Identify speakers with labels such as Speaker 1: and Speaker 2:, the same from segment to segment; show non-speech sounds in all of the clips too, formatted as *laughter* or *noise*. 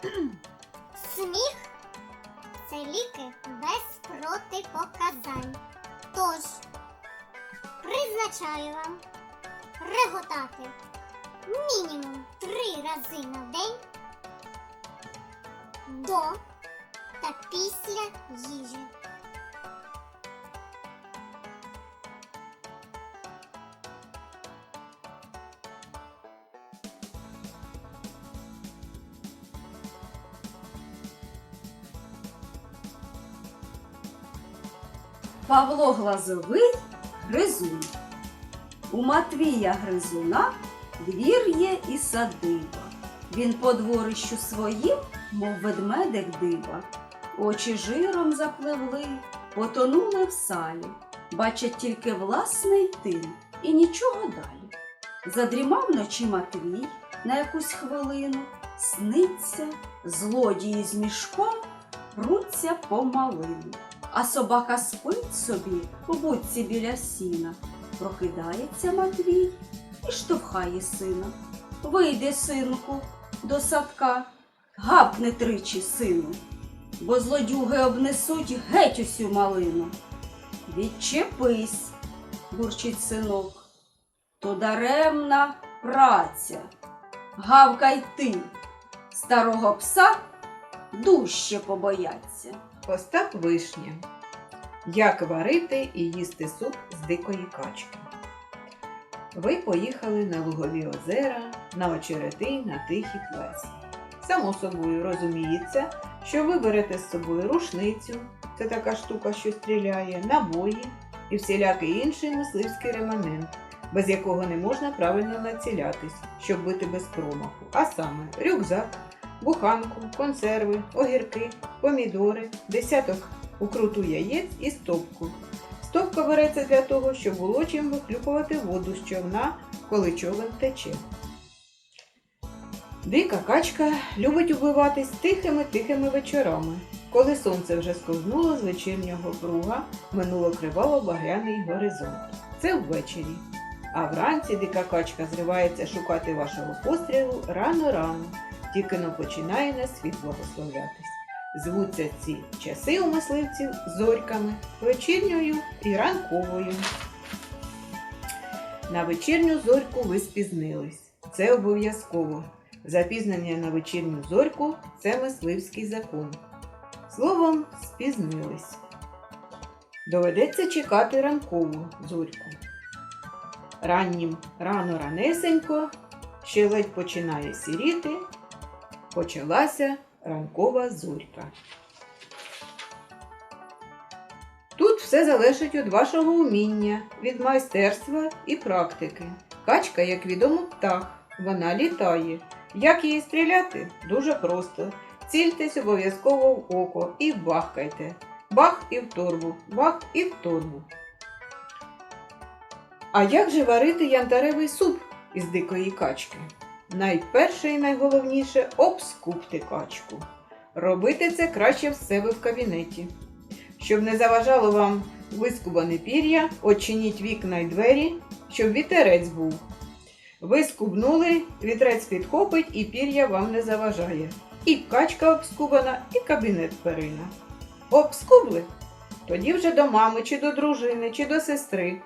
Speaker 1: *clears throat* Сміх це ліки без протипоказань. Тож призначаю вам реготати мінімум три рази на день до та після їжі.
Speaker 2: Павло Глазовий гризун. У Матвія Гризуна двір є і садиба. Він по дворищу своїм, мов ведмедик дива. Очі жиром запливли, потонули в салі. Бачать тільки власний тин і нічого далі. Задрімав вночі Матвій на якусь хвилину, сниться, злодії з мішком пруться по малину. А собака спить собі у будці біля сіна. Прокидається Матвій і штовхає сина. Вийди, синку, до садка, гапне тричі сину, бо злодюги обнесуть геть усю малину. Відчепись, бурчить синок, то даремна праця. Гавкай ти, старого пса дужче побояться.
Speaker 3: Остап Вишня. Як варити і їсти суп з дикої качки. Ви поїхали на лугові озера, на очерети, на тихий плес. Само собою розуміється, що ви берете з собою рушницю, це така штука, що стріляє, набої і всілякий інший мисливський реманент, без якого не можна правильно націлятись, щоб бити без промаху. А саме рюкзак, буханку, консерви, огірки, помідори, десяток укруту яєць і стопку. Стопка береться для того, щоб було чим вихлюпувати воду з човна, коли човен тече. Дика качка любить убиватись тихими-тихими вечорами. Коли сонце вже сковзнуло з вечірнього пруга, минуло криваво багряний горизонт. Це ввечері. А вранці дика качка зривається шукати вашого пострілу рано-рано, тільки но починає на світ благословлятись. Звуться ці часи у мисливців зорьками, вечірньою і ранковою. На вечірню зорьку ви спізнились. Це обов'язково. Запізнення на вечірню зорьку це мисливський закон. Словом, спізнились. Доведеться чекати ранкову зорьку. Раннім рано ранесенько, ще ледь починає сіріти, почалася ранкова зорька. Тут все залежить від вашого уміння, від майстерства і практики. Качка, як відомо, птах, вона літає. Як її стріляти? Дуже просто. Цільтесь обов'язково в око і бахкайте. Бах і в торбу, бах і в торбу. А як же варити янтаревий суп із дикої качки? Найперше і найголовніше обскупти качку. Робити це краще в себе в кабінеті. Щоб не заважало вам вискубане пір'я, очиніть вікна й двері, щоб вітерець був. Ви скубнули, вітрець підхопить і пір'я вам не заважає. І качка обскубана, і кабінет перина. Обскубли? Тоді вже до мами, чи до дружини, чи до сестри.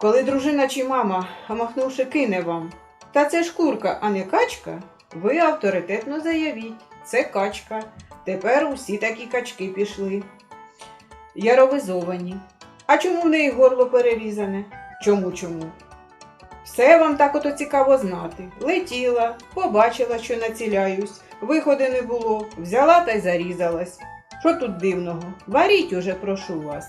Speaker 3: Коли дружина чи мама, махнувши, кине вам, та це ж курка, а не качка, ви авторитетно заявіть, це качка. Тепер усі такі качки пішли. Яровизовані. А чому в неї горло перерізане? Чому чому? Все вам так ото цікаво знати. Летіла, побачила, що націляюсь, виходу не було, взяла та й зарізалась. Що тут дивного? Варіть уже, прошу вас.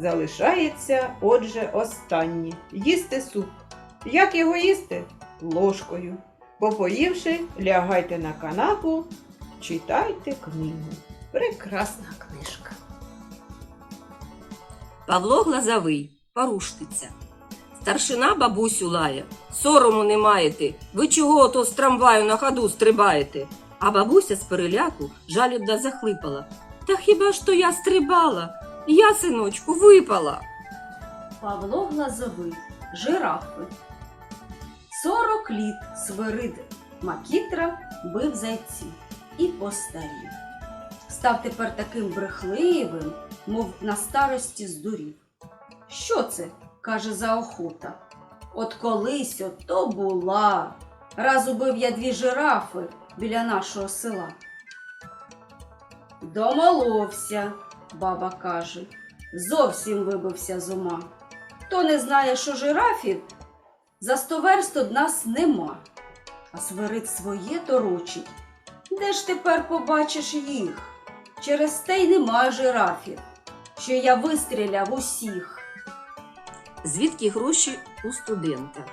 Speaker 3: Залишається, отже, останнє їсти суп. Як його їсти? Ложкою. Попоївши, лягайте на канапу, читайте книгу. Прекрасна книжка.
Speaker 4: Павло Глазовий, порушниця. Старшина бабусю лає. Сорому не маєте. Ви чого ото з трамваю на ходу стрибаєте? А бабуся з переляку жалібно захлипала. Та хіба ж то я стрибала? Я, синочку, випала.
Speaker 2: Павло Глазовий, жирафи. Сорок літ Свирид Макітра бив зайців і постарів. Став тепер таким брехливим, мов на старості здурів. Що це? каже заохота. От колись ото була. Раз убив я дві жирафи біля нашого села. Домоловся, баба каже, зовсім вибився з ума. Хто не знає, що жирафів за сто верст од нас нема, а свирид своє торочить. Де ж тепер побачиш їх? Через те й нема жирафів, що я вистріляв усіх.
Speaker 4: Звідки гроші у студента?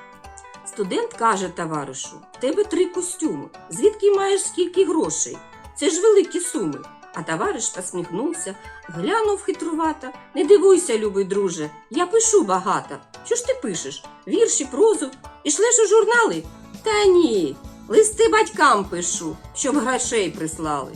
Speaker 4: Студент каже товаришу: в тебе три костюми. Звідки маєш скільки грошей? Це ж великі суми. А товариш посміхнувся, глянув хитрувато. Не дивуйся, любий друже, я пишу багато. Що ж ти пишеш? Вірші, прозу? І шлеш у журнали? Та ні, листи батькам пишу, щоб грошей прислали.